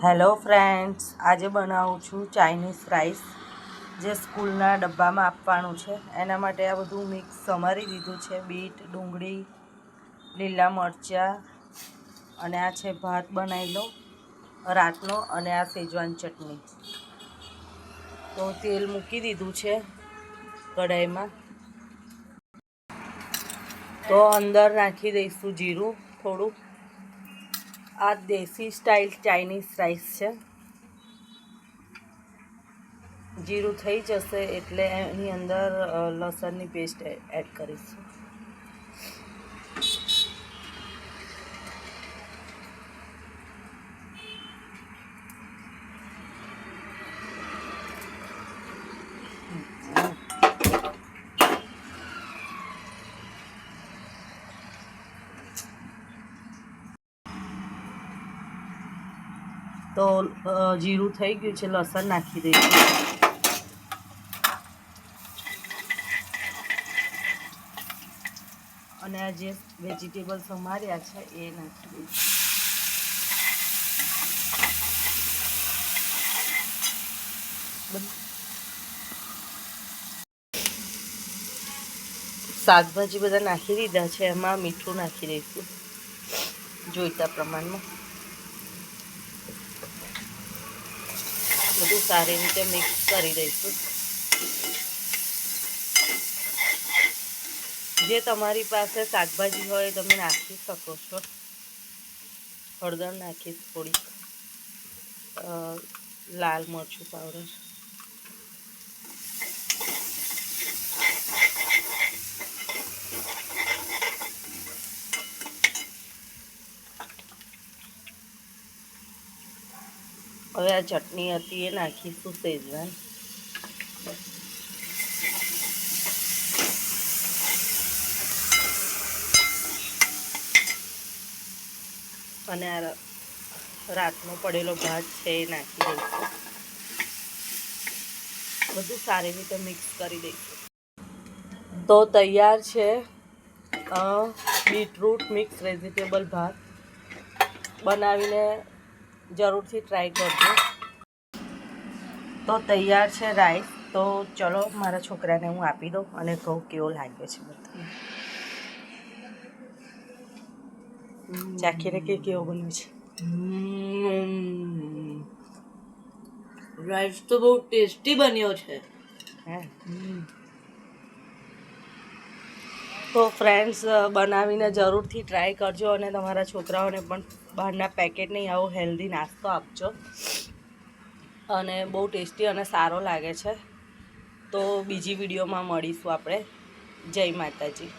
Hello friends, આજે બનાવું છું ચાઇનીઝ રાઈસ, જે સ્કૂલના ડબ્બામાં આપવાનું છે. એના માટે આ બધું મિક્સ સમારી દીધું છે. બીટ, ડુંગળી, લીલા મરચાં અને આ છે ભાત બનાવેલો, રાતનો અને આ સેજવાન ચટણી. તો તેલ મૂકી દીધું છે કઢાઈમાં. તો અંદર નાખી દઈશું જીરું થોડું આ દેશી સ્ટાઇલ ચાઇનીઝ રાઈસ છે. જીરું થઈ જશે એટલે એની અંદર લસણની પેસ્ટ એડ કરીશું. તો જીરું થઈ ગયું છે, લસણ નાખી દઈશું. અને આ જે વેજીટેબલ અમાર્યા છે, એ નાખી દઈશું. શાકભાજી બધા નાખી દીધા છે, એમાં મીઠું નાખી દઈશું, જોઈતા પ્રમાણમાં. બધું સારી રીતે મિક્સ કરી દઈશું. જે તમારી પાસે શાકભાજી હોય તમે નાખી શકો છો. હળદર નાખીશ થોડીક લાલ મરચું પાવડર હવે આ ચટણી હતી એ નાખીશું શેઝવાન અને આ રાતનો પડેલો ભાત છે એ નાખી દઈશું. બધું સારી રીતે મિક્સ કરી દઈશું. તો તૈયાર છે બીટરૂટ મિક્સ વેજીટેબલ ભાત. બનાવીને જરૂરથી ટ્રાય કરજો. તો તૈયાર છે રાઈસ તો ચલો મારા છોકરાને હું આપી દઉં અને કહું કેવો લાગ્યો છે બધું. ચાખીને કે કેવો બન્યું છે? રાઈસ તો બહુ ટેસ્ટી બન્યો છે. હે? તો ફ્રેન્ડ્સ બનાવીને જરૂરથી ટ્રાય કરજો અને તમારા છોકરાઓને પણ બહારના પેકેટ નહીં, આવો હેલ્ધી નાસ્તો આપજો. અને બહુ ટેસ્ટી અને સારો લાગે છે. તો બીજી વિડીયોમાં મળીશું આપણે. જય માતાજી.